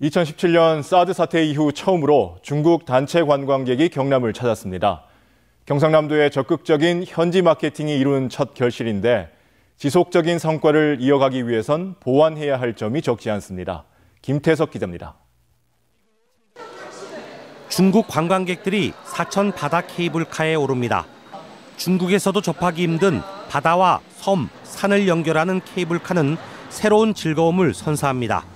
2017년 사드 사태 이후 처음으로 중국 단체 관광객이 경남을 찾았습니다. 경상남도의 적극적인 현지 마케팅이 이룬 첫 결실인데 지속적인 성과를 이어가기 위해선 보완해야 할 점이 적지 않습니다. 김태석 기자입니다. 중국 관광객들이 사천 바다 케이블카에 오릅니다. 중국에서도 접하기 힘든 바다와 섬, 산을 연결하는 케이블카는 새로운 즐거움을 선사합니다.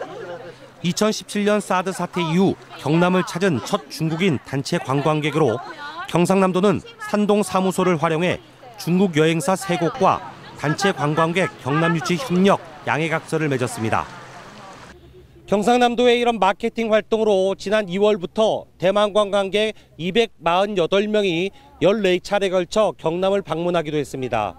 2017년 사드 사태 이후 경남을 찾은 첫 중국인 단체 관광객으로 경상남도는 산동 사무소를 활용해 중국 여행사 세 곳과 단체 관광객 경남 유치 협력 양해각서를 맺었습니다. 경상남도의 이런 마케팅 활동으로 지난 2월부터 대만 관광객 248명이 14차례 걸쳐 경남을 방문하기도 했습니다.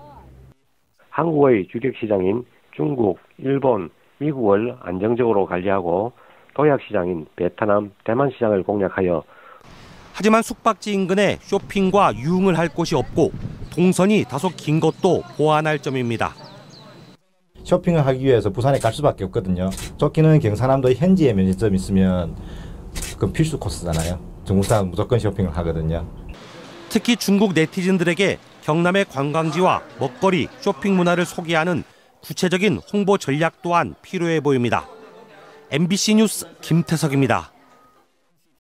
한국의 주력 시장인 중국, 일본, 미국을 안정적으로 관리하고 도약 시장인 베트남, 대만 시장을 공략하여 하지만 숙박지 인근에 쇼핑과 유흥을 할 곳이 없고 동선이 다소 긴 것도 보완할 점입니다. 쇼핑을 하기 위해서 부산에 갈 수밖에 없거든요. 좋기는 경상남도 현지에 면접점 있으면 그 필수 코스잖아요. 중국 사람 무조건 쇼핑을 하거든요. 특히 중국 네티즌들에게 경남의 관광지와 먹거리, 쇼핑 문화를 소개하는 구체적인 홍보 전략 또한 필요해 보입니다. MBC 뉴스 김태석입니다.